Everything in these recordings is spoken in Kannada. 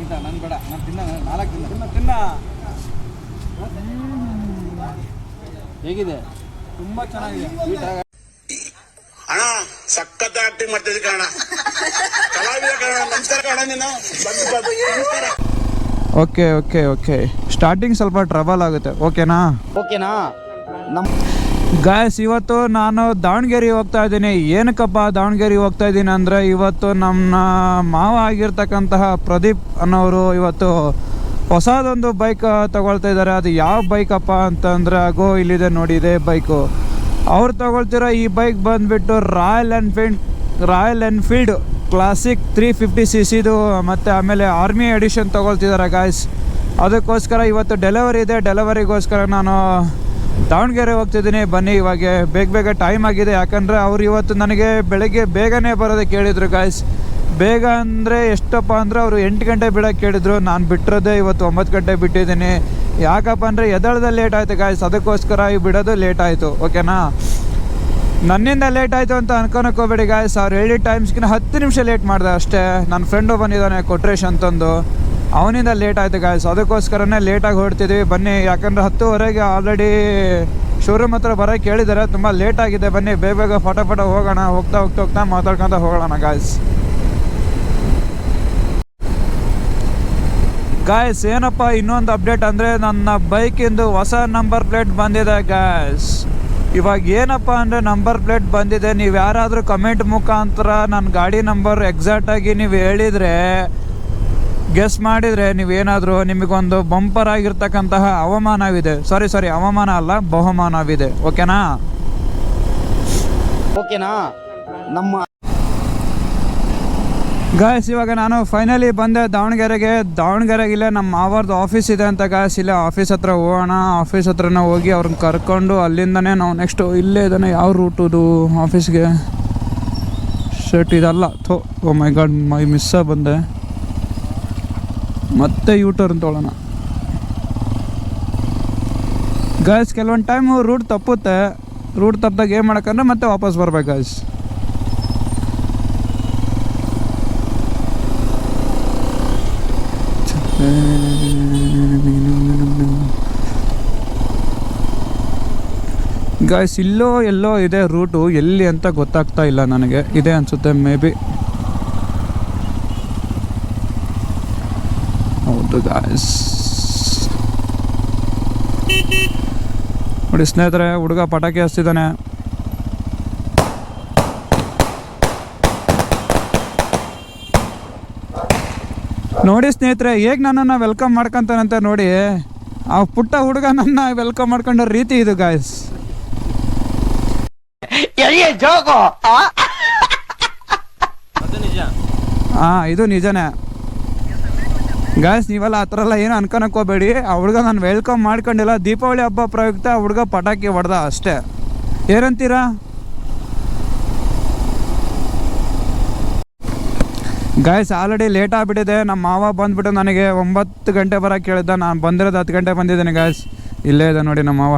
ತಿಂತ ನನ್ ಬೇಡ. ನಾನು ತಿನ್ನ ನಾಲ್ಕು ತಿನ್ನ. ತಿನ್ನ ಹೇಗಿದೆ? ತುಂಬಾ ಚೆನ್ನಾಗಿದೆ. ಅಣ್ಣ ಸಖತ್ ಆಕ್ಟಿಂಗ್ ಮಾಡ್ತಿದ್ದೆ ಕಣ ಕಲಾವಿದ ಕಣ ನಮಸ್ಕಾರ ಕಣ ನೀನು. ಬಂದು ಬಂದು. ನಮಸ್ಕಾರ ಓಕೆ ಓಕೆ ಓಕೆ ಸ್ಟಾರ್ಟಿಂಗ್ ಸ್ವಲ್ಪ ಟ್ರಬಲ್ ಆಗುತ್ತೆ. ಓಕೆನಾ ಓಕೆನಾ ನಮ್ಮ ಗಾಯಸ್ ಇವತ್ತು ನಾನು ದಾವಣಗೆರೆ ಹೋಗ್ತಾ ಇದ್ದೀನಿ. ಏನಕ್ಕಪ್ಪ ದಾವಣಗೆರೆಗೆ ಹೋಗ್ತಾ ಇದ್ದೀನಿ ಅಂದರೆ ಇವತ್ತು ನಮ್ಮ ಮಾವ ಆಗಿರ್ತಕ್ಕಂತಹ ಪ್ರದೀಪ್ ಅನ್ನೋರು ಇವತ್ತು ಹೊಸದೊಂದು ಬೈಕ್ ತಗೊಳ್ತಾ ಇದ್ದಾರೆ. ಅದು ಯಾವ ಬೈಕಪ್ಪ ಅಂತಂದರೆ ಆಗೋ ಇಲ್ಲಿದೆ ನೋಡಿ, ಇದೆ ಬೈಕು ಅವ್ರು ತಗೊಳ್ತಿರೋ ಈ ಬೈಕ್ ಬಂದುಬಿಟ್ಟು Royal Enfield Royal Enfield Classic three fifty C ಸಿದು ಮತ್ತು ಆಮೇಲೆ ಆರ್ಮಿ ಎಡಿಷನ್ ತೊಗೊಳ್ತಿದ್ದಾರೆ ಗಾಯ್ಸ್ ಅದಕ್ಕೋಸ್ಕರ ಇವತ್ತು ಡೆಲಿವರಿ ಇದೆ. ಡೆಲಿವರಿಗೋಸ್ಕರ ನಾನು ದಾವಣಗೆರೆ ಹೋಗ್ತಿದ್ದೀನಿ. ಬನ್ನಿ, ಇವಾಗ ಬೇಗ ಬೇಗ ಟೈಮ್ ಆಗಿದೆ. ಯಾಕಂದರೆ ಅವ್ರು ಇವತ್ತು ನನಗೆ ಬೆಳಗ್ಗೆ ಬೇಗನೆ ಬರೋದಕ್ಕೆ ಕೇಳಿದರು ಗಾಯ್ಸ್ ಬೇಗ ಅಂದರೆ ಎಷ್ಟಪ್ಪ ಅಂದರೆ ಅವರು ಎಂಟು ಗಂಟೆ ಬಿಡೋಕ್ಕೆ ಕೇಳಿದ್ರು. ನಾನು ಬಿಟ್ಟಿರೋದೇ ಇವತ್ತು ಒಂಬತ್ತು ಗಂಟೆ ಬಿಟ್ಟಿದ್ದೀನಿ. ಯಾಕಪ್ಪ ಅಂದರೆ ಎದಳ್ದಲ್ಲಿ ಲೇಟ್ ಆಯಿತು ಗಾಯ್ಸ್ ಅದಕ್ಕೋಸ್ಕರ ಈ ಬಿಡೋದು ಲೇಟ್ ಆಯಿತು ಓಕೆನಾ ನನ್ನಿಂದ ಲೇಟ್ ಆಯಿತು ಅಂತ ಅನ್ಕೊಳಕ್ ಹೋಗ್ಬೇಡಿ ಗಾಯ್ಸ್ ಅವ್ರು ಹೇಳಿದ ಟೈಮ್ಸ್ಗಿನ ಹತ್ತು ನಿಮಿಷ ಲೇಟ್ ಮಾಡಿದೆ ಅಷ್ಟೇ. ನನ್ನ ಫ್ರೆಂಡು ಬಂದಿದ್ದಾನೆ ಕೊಟ್ರೇಶ್ ಅಂತಂದು. ಅವನಿಂದ ಲೇಟ್ ಆಯಿತು ಗಾಯ್ಸ್ ಅದಕ್ಕೋಸ್ಕರನೇ ಲೇಟಾಗಿ ಹೊರಡ್ತಿದ್ದೀವಿ ಬನ್ನಿ, ಯಾಕಂದರೆ ಹತ್ತುವರೆಗೆ ಆಲ್ರೆಡಿ ಶೋರೂಮ್ ಹತ್ರ ಬರೋಕ್ಕೆ ಹೇಳಿದ್ದಾರೆ ತುಂಬ ಲೇಟ್ ಆಗಿದೆ. ಬನ್ನಿ, ಬೇಗ ಬೇಗ ಫಟೋ ಫಟೋ ಹೋಗೋಣ. ಹೋಗ್ತಾ ಹೋಗ್ತಾ ಹೋಗ್ತಾ ಮಾತಾಡ್ಕೊಂತ ಹೋಗೋಣ ಗಾಯ್ಸ್ ಗಾಯ್ಸ್ ಏನಪ್ಪ ಇನ್ನೊಂದು ಅಪ್ಡೇಟ್ ಅಂದರೆ ನನ್ನ ಬೈಕಿಂದು ಹೊಸ ನಂಬರ್ ಪ್ಲೇಟ್ ಬಂದಿದೆ ಗಾಯ್ಸ್ ಇವಾಗ ಏನಪ್ಪ ಅಂದರೆ ನಂಬರ್ ಪ್ಲೇಟ್ ಬಂದಿದೆ. ನೀವು ಯಾರಾದರೂ ಕಮೆಂಟ್ ಮುಖಾಂತರ ನನ್ನ ಗಾಡಿ ನಂಬರ್ ಎಕ್ಸಾಕ್ಟಾಗಿ ನೀವು ಹೇಳಿದರೆ ಗೆಸ್ ಮಾಡಿದರೆ ನೀವೇನಾದರೂ ನಿಮಗೊಂದು ಬಂಪರ್ ಆಗಿರ್ತಕ್ಕಂತಹ ಅವಮಾನವಿದೆ. ಸಾರಿ ಸಾರಿ ಅವಮಾನ ಅಲ್ಲ ಬಹುಮಾನವಿದೆ. ಓಕೆನಾ ಓಕೆನಾ ನಮ್ಮ ಗಾಯಸ್ ಇವಾಗ ನಾನು ಫೈನಲಿ ಬಂದೆ ದಾವಣಗೆರೆಗೆ. ದಾವಣಗೆರೆಗೆ ಇಲ್ಲೇ ನಮ್ಮ ಮಾವರ್ದು ಆಫೀಸ್ ಇದೆ ಅಂತ ಗಾಯಸ್ ಇಲ್ಲೇ ಆಫೀಸ್ ಹತ್ರ ಹೋಗೋಣ. ಆಫೀಸ್ ಹತ್ರನೇ ಹೋಗಿ ಅವ್ರನ್ನ ಕರ್ಕೊಂಡು ಅಲ್ಲಿಂದನೇ ನಾವು ನೆಕ್ಸ್ಟು ಇಲ್ಲೇ ಇದನ್ನು ಯಾವ ರೂಟುದು ಆಫೀಸ್ಗೆ ಶರ್ಟ್ ಇದಲ್ಲ. ಥೋ ಓ ಮೈ ಗಾಡ್ ಮೈ ಮಿಸ್ಸ ಬಂದೆ. ಮತ್ತೆ ಯೂ ಟರ್ನ್ ತೊಗೊಳ್ಳೋಣ ಗಾಯಸ್ ಕೆಲವೊಂದು ಟೈಮು ರೂಟ್ ತಪ್ಪುತ್ತೆ. ರೂಟ್ ತಪ್ಪಿದಾಗ ಏನು ಮಾಡಕ್ಕಂದ್ರೆ ಮತ್ತೆ ವಾಪಸ್ ಬರ್ಬೇಕು ಗಾಯ್ಸ್ ಗಾಯ್ಸ್ ಇಲ್ಲೋ ಎಲ್ಲೋ ಇದೆ ರೂಟು ಎಲ್ಲಿ ಅಂತ ಗೊತ್ತಾಗ್ತಾ ಇಲ್ಲ ನನಗೆ. ಇದೆ ಅನಿಸುತ್ತೆ ಮೇ ಬಿ ಗಾಯ್ಸ್ ನೋಡಿ ಸ್ನೇಹಿತರೆ ಹುಡುಗ ಪಟಾಕಿ ಹಚ್ತಿದ್ದಾನೆ ನೋಡಿ ಸ್ನೇಹಿತರೆ ಹೇಗೆ ನನ್ನನ್ನು ವೆಲ್ಕಮ್ ಮಾಡ್ಕೊಂತಾನಂತ ನೋಡಿ ಆ ಪುಟ್ಟ ಹುಡುಗ ನನ್ನ ವೆಲ್ಕಮ್ ಮಾಡ್ಕೊಂಡ ರೀತಿ ಇದು ಗಾಯ್ಸ್ ಹಾ ನಿಜ. ಹಾಂ ಇದು ನಿಜನೇ. ಗಾಯ್ಸ್ ನೀವೆಲ್ಲ ಆ ಥರ ಎಲ್ಲ ಏನು ಅನ್ಕೊಳಕ್ಕೆ ಹೋಗ್ಬೇಡಿ ಆ ಹುಡುಗ ನಾನು ವೆಲ್ಕಮ್ ಮಾಡ್ಕೊಂಡಿಲ್ಲ. ದೀಪಾವಳಿ ಹಬ್ಬ ಪ್ರಯುಕ್ತ ಆ ಹುಡುಗ ಪಟಾಕಿ ಹೊಡೆದ ಅಷ್ಟೇ. ಏನಂತೀರಾ? ಗಾಯ್ಸ್ ಆಲ್ರೆಡಿ ಲೇಟ್ ಆಗಿಬಿಟ್ಟಿದೆ. ನಮ್ಮ ಮಾವ ಬಂದ್ಬಿಟ್ಟು ನನಗೆ ಒಂಬತ್ತು ಗಂಟೆ ಬರೋಕ್ಕೆ ಕೇಳಿದ್ದ. ನಾನು ಬಂದಿರೋದು ಹತ್ತು ಗಂಟೆ ಬಂದಿದ್ದೀನಿ ಗಾಯ್ಸ್ ಇಲ್ಲೇ ಇದೆ ನೋಡಿ ನಮ್ಮ ಮಾವ.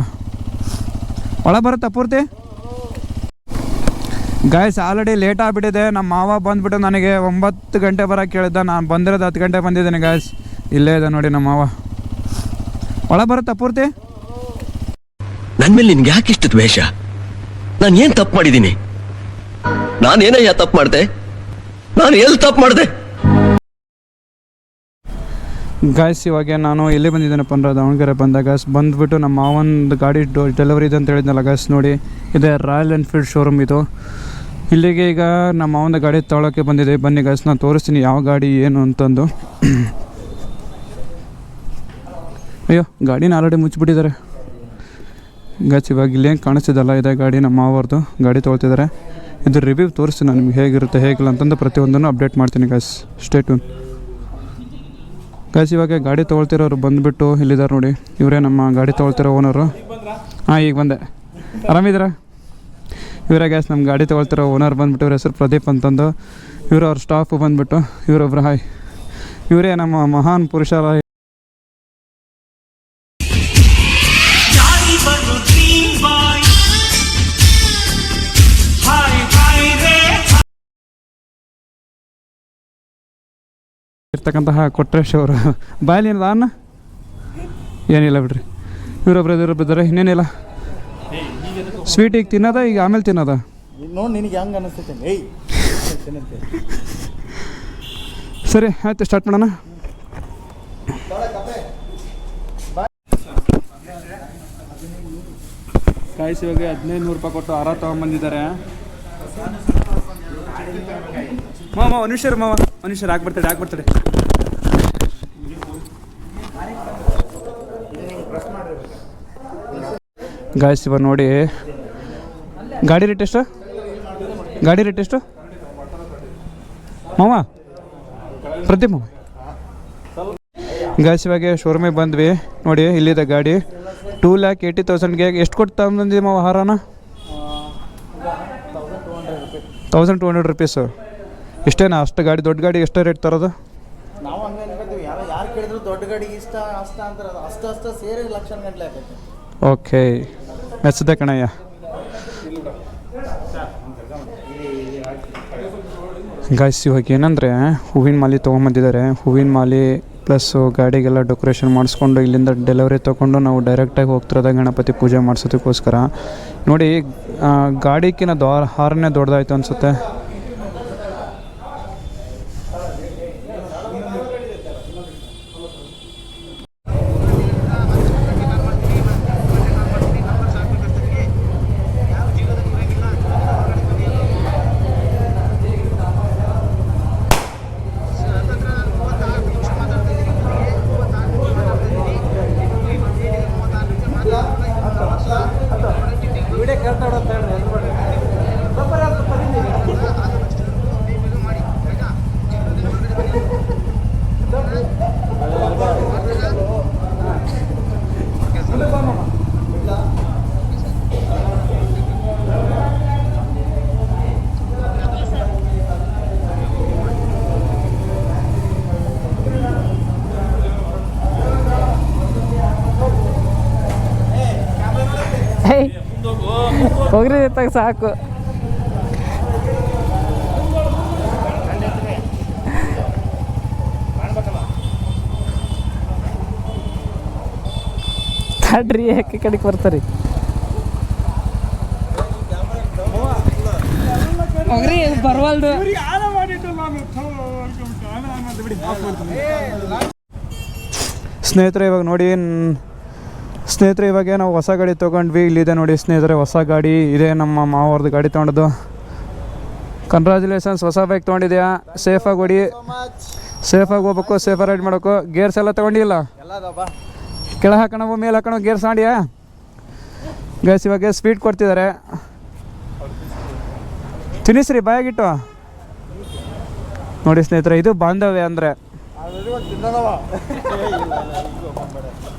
ಒಳ ಬರುತ್ತಾ ಪೂರ್ತಿ? ಗಾಯ್ಸ್ ಆಲ್ರೆಡಿ ಲೇಟ್ ಆಗಿಬಿಟ್ಟಿದೆ. ನಮ್ಮ ಮಾವ ಬಂದ್ಬಿಟ್ಟು ನನಗೆ ಒಂಬತ್ತು ಗಂಟೆ ಬರೋಕ್ಕೆ ಕೇಳಿದ್ದ ನಾನು ಬಂದಿರೋದು ಹತ್ತು ಗಂಟೆ ಬಂದಿದ್ದೀನಿ ಗಾಯ್ಸ್ ಇಲ್ಲೇ ಇದೆ ನೋಡಿ ನಮ್ಮ ಮಾವ. ಒಳ ಬರುತ್ತಾ ಪೂರ್ತಿ? ನನ್ನ ಮೇಲೆ ನಿನ್ಗೆ ಯಾಕೆ ಇಷ್ಟು ದ್ವೇಷ? ನಾನು ಏನು ತಪ್ಪು ಮಾಡಿದ್ದೀನಿ? ನಾನೇನಯ್ಯ ತಪ್ಪು ಮಾಡಿದೆ? ನಾನು ಎಲ್ಲಿ ತಪ್ಪು ಮಾಡಿದೆ? ಗಾಯ್ಸ್ ಇವಾಗ ನಾನು ಎಲ್ಲಿ ಬಂದಿದ್ದೇನಪ್ಪ ಅಂದ್ರೆ ದಾವಣಗೆರೆ ಬಂದ ಗಾಯ್ಸ್ ಬಂದ್ಬಿಟ್ಟು ನಮ್ಮ ಮಾವನ ಗಾಡಿ ಡೆಲಿವರಿ ಇದೆ ಅಂತ ಹೇಳಿದ್ನಲ್ಲ ಗಾಯ್ಸ್ ನೋಡಿ. ಇದೆ ರಾಯಲ್ ಎನ್ಫೀಲ್ಡ್ ಶೋರೂಮ್ ಇದು. ಇಲ್ಲಿಗೆ ಈಗ ನಮ್ಮ ಮಾವನ ಗಾಡಿ ತೊಳೋಕ್ಕೆ ಬಂದಿದೆ. ಬನ್ನಿ ಗಾಯ್ಸ್ ನಾನು ತೋರಿಸ್ತೀನಿ ಯಾವ ಗಾಡಿ ಏನು ಅಂತಂದು. ಅಯ್ಯೋ, ಗಾಡಿನ ಆಲ್ರೆಡಿ ಮುಚ್ಚಿಬಿಟ್ಟಿದ್ದಾರೆ. ಗಾಯ್ಸ್ ಇವಾಗ ಇಲ್ಲೇನು ಕಾಣಿಸ್ತಿದ್ದಲ್ಲ ಇದೆ ಗಾಡಿ ನಮ್ಮ ಮಾವರ್ದು ಗಾಡಿ ತೊಗೊಳ್ತಿದ್ದಾರೆ. ಇದು ರಿವ್ಯೂ ತೋರಿಸ್ತೀನಿ ನಾನು ನಿಮ್ಗೆ ಹೇಗಿರುತ್ತೆ, ಹೇಗಿಲ್ಲ ಅಂತಂದು ಪ್ರತಿಯೊಂದನ್ನು ಅಪ್ಡೇಟ್ ಮಾಡ್ತೀನಿ ಗಾಯ್ಸ್ ಸ್ಟೇಟೂನ್ ಗಾಯ್ಸ್ ಇವಾಗ ಗಾಡಿ ತೊಗೊಳ್ತಿರೋರು ಬಂದುಬಿಟ್ಟು ಇಲ್ಲಿದ್ದಾರೆ ನೋಡಿ. ಇವರೇ ನಮ್ಮ ಗಾಡಿ ತೊಗೊಳ್ತಿರೋ ಓನರು ಹಾಂ, ಈಗ ಬಂದೆ. ಆರಾಮಿದ್ದೀರಾ? ಇವರೇ ಗ್ಯಾಸ್ ನಮ್ಮ ಗಾಡಿ ತೊಗೊಳ್ತಿರೋ ಓನರ್ ಬಂದ್ಬಿಟ್ಟು ಇವ್ರ ಹೆಸರು ಪ್ರದೀಪ್ ಅಂತಂದು. ಇವರು ಅವ್ರ ಸ್ಟಾಫು ಬಂದ್ಬಿಟ್ಟು ಇವರೊಬ್ರು ಹಾಯ್ ಇವರೇ ನಮ್ಮ ಮಹಾನ್ ಪುರುಷರ ಇರ್ತಕ್ಕಂತಹ ಕೊಟ್ರೇಶ್ ಅವರು. ಬಾಯಲ್ಲಿ ಏನಿಲ್ಲ ಅನ್ನ ಏನಿಲ್ಲ ಬಿಡ್ರಿ. ಇವರೊಬ್ರು ಇದ್ರೊಬ್ರು ಇದ್ದಾರೆ ಇನ್ನೇನಿಲ್ಲ. ಸ್ವೀಟ್ ಈಗ ತಿನ್ನೋದ? ಈಗ ಆಮೇಲೆ ತಿನ್ನೋದ? ನೋಡಿ ನಿನಗೆ ಹೆಂಗೆ ಅನಿಸ್ತೈತೆ. ಏಯ್ ತಿನ್ನಂತೆ. ಸರಿ ಆಯ್ತು ಸ್ಟಾರ್ಟ್ ಮಾಡೋಣ. ಕಾಯಿಸಿ ಇವಾಗ ಹದಿನೈದು ನೂರು ರೂಪಾಯಿ ಕೊಟ್ಟು ಆರ ತೊಗೊಂಬಂದಿದ್ದಾರೆ. ಮಾವ ಮನುಷ್ಯರು ಮಾವ. ಮನುಷ್ಯರು ಹಾಕಿ ಹಾಕ್ಬಿಡ್ತಾರೆ ಹಾಕಿ ಬರ್ತಾಳೆ ಗಾಯ್ಸ್ ಇವಾಗ ನೋಡಿ ಗಾಡಿ ರೇಟ್ ಎಷ್ಟು? ಗಾಡಿ ರೇಟ್ ಎಷ್ಟು? ಮಾವ? ಪ್ರದೀಪ್ ಮಾವ? ಗಾಯ್ಸ್ ಇವಾಗ ಶೋರೂಮಿಗೆ ಬಂದ್ವಿ. ನೋಡಿ ಇಲ್ಲಿದೆ ಗಾಡಿ. ಟೂ ಲ್ಯಾಕ್ ಏಯ್ಟಿ ತೌಸಂಡ್ಗೆ ಎಷ್ಟು ಕೊಟ್ಟು ತಂದಿದ್ದೀವಿ ಮಾವ ಹಾರನ? ತೌಸಂಡ್ ಟು ಹಂಡ್ರೆಡ್ ರುಪೀಸು ಇಷ್ಟೇನಾ? ಅಷ್ಟು ಗಾಡಿ ದೊಡ್ಡ ಗಾಡಿ ಎಷ್ಟೇ ರೇಟ್ ತರೋದು? ನಾವು ಹಂಗೆ ಅನ್ಕೊತೀವಿ ಯಾರು ಯಾರು ಕೇಳಿದ್ರು ದೊಡ್ಡ ಗಾಡಿಗೆ ಇಷ್ಟ ಅಷ್ಟ ಅಂತಾರೆ ಅಷ್ಟು ಅಷ್ಟು ಸೇರಿ ಲಕ್ಷ ಗಂಟ್ಲೆ ಆಗೈತೆ ಓಕೆ ಮೆಚ್ಚದೆ ಕಣಯ್ಯ. ಗಾಯ್ಸ್ ಇವಾಗ ಏನಂದರೆ, ಹೂವಿನ ಮಾಲೆ ತೊಗೊಂಬಂದಿದ್ದಾರೆ. ಹೂವಿನ ಮಾಲೆ ಪ್ಲಸ್ಸು ಗಾಡಿಗೆಲ್ಲ ಡೆಕೋರೇಷನ್ ಮಾಡಿಸ್ಕೊಂಡು ಇಲ್ಲಿಂದ ಡೆಲಿವರಿ ತೊಗೊಂಡು ನಾವು ಡೈರೆಕ್ಟಾಗಿ ಹೋಗ್ತಿರೋದ ಗಣಪತಿ ಪೂಜೆ ಮಾಡಿಸೋದಕ್ಕೋಸ್ಕರ. ನೋಡಿ ಗಾಡಿಕಿನ ದ್ವಾರ ಹಾರನೇ ದೊಡ್ಡದಾಯ್ತು ಅನಿಸುತ್ತೆ. ಹೋಗ್ರಿ ತಗ ಸಾಕು. ತಡ್ರಿ ಯಾಕೆ ಕಡೆಗೆ ಬರ್ತಾರೆ? ಹೋಗ್ರಿ ಬರವಲ್ದು. ಸ್ನೇಹಿತರೆ ಇವಾಗ ನೋಡಿ ಸ್ನೇಹಿತರೆ ಇವಾಗ ನಾವು ಹೊಸ ಗಾಡಿ ತೊಗೊಂಡ್ವಿ. ಇಲ್ಲಿದೆ ನೋಡಿ ಸ್ನೇಹಿತರೆ ಹೊಸ ಗಾಡಿ. ಇದೆ ನಮ್ಮ ಮಾವರ್ದು ಗಾಡಿ ತೊಗೊಂಡದ್ದು. ಕಂಗ್ರ್ಯಾಚುಲೇಷನ್ಸ್ ಹೊಸ ಬೈಕ್ ತೊಗೊಂಡಿದ್ಯಾ? ಸೇಫಾಗಿ ಹೊಡಿ ಸೇಫಾಗಿ ಹೋಗ್ಬೇಕು ಸೇಫಾಗಿ ರೈಡ್ ಮಾಡಬೇಕು. ಗೇರ್ಸ್ ಎಲ್ಲ ತೊಗೊಂಡಿಲ್ಲ? ಕೆಳ ಹಾಕೋಣ ಮೇಲೆ ಹಾಕೋಣ ಗೇರ್ಸ್ ಮಾಡಿಯಾ ಗ್ಯಾಸ್ ಇವಾಗ ಸ್ಪೀಡ್ ಕೊಡ್ತಿದ್ದಾರೆ ತಿನ್ನಿಸ್ರಿ ಬಾಯಾಗಿಟ್ಟು. ನೋಡಿ ಸ್ನೇಹಿತರೆ ಇದು ಬಾಂಧವ್ಯ ಅಂದರೆ.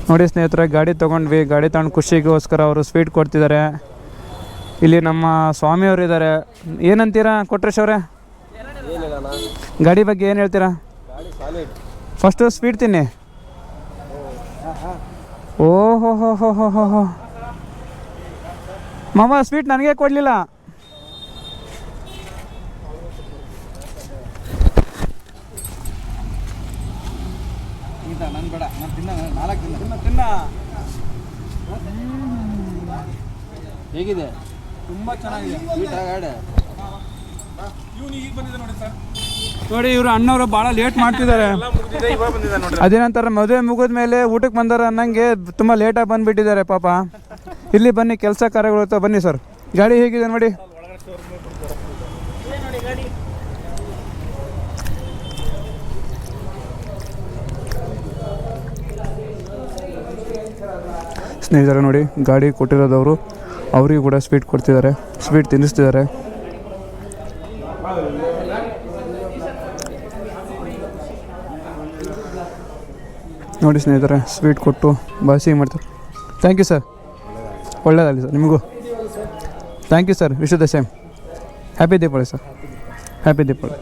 ನೋಡಿ ಸ್ನೇಹಿತರೆ, ಗಾಡಿ ತೊಗೊಂಡ್ವಿ. ಗಾಡಿ ತಗೊಂಡು ಖುಷಿಗೋಸ್ಕರ ಅವರು ಸ್ವೀಟ್ ಕೊಡ್ತಿದ್ದಾರೆ. ಇಲ್ಲಿ ನಮ್ಮ ಸ್ವಾಮಿಯವರು ಇದ್ದಾರೆ ಏನಂತೀರಾ ಕೊಟ್ರೇಶ್ ಅವರೇ? ಗಾಡಿ ಬಗ್ಗೆ ಏನು ಹೇಳ್ತೀರಾ? ಫಸ್ಟು ಸ್ವೀಟ್ ತಿನ್ನಿ. ಓಹೋ ಹೋ ಹೋ ಹೋ ಹೋ ಮಾಮ ಸ್ವೀಟ್ ನನಗೆ ಕೊಡಲಿಲ್ಲ ಇಂತ ನನ್ ಬೇಡ ನಾನು ತಿನ್ನ ನಾಲ್ಕು ತಿನ್ನ ತಿನ್ನ ತಿನ್ನ ಹೇಗಿದೆ ತುಂಬ ಚೆನ್ನಾಗಿದೆ. ನೋಡಿ ಇವರು ಅಣ್ಣವರು ಭಾಳ ಲೇಟ್ ಮಾಡ್ತಿದ್ದಾರೆ. ಅದೇನಂತಾರೆ ಮದುವೆ ಮುಗಿದ ಮೇಲೆ ಊಟಕ್ಕೆ ಬಂದಾರ ಅನ್ನಂಗೆ ತುಂಬ ಲೇಟಾಗಿ ಬಂದ್ಬಿಟ್ಟಿದ್ದಾರೆ ಪಾಪ. ಇಲ್ಲಿ ಬನ್ನಿ ಕೆಲಸ ಕಾರ್ಯಗಳು. ಬನ್ನಿ ಸರ್. ಗಾಡಿ ಹೇಗಿದೆ ನೋಡಿ? ಸ್ನೇಹಿತರೆ ನೋಡಿ ಗಾಡಿ ಕೊಟ್ಟಿರೋದವರು. ಅವರಿಗೂ ಕೂಡ ಸ್ವೀಟ್ ಕೊಡ್ತಿದ್ದಾರೆ, ಸ್ವೀಟ್ ತಿನ್ನಿಸ್ತಿದ್ದಾರೆ. ನೋಡಿ ಸ್ನೇಹಿತರೆ, ಸ್ವೀಟ್ ಕೊಟ್ಟು ಬಾಸಿಗೆ ಮಾಡ್ತಾರೆ? ಥ್ಯಾಂಕ್ ಯು ಸರ್ ಒಳ್ಳೆಯದಾಗಲಿ ಸರ್ ನಿಮಗೂ. Thank you sir wish the same. Happy Deepavali sir happy Deepavali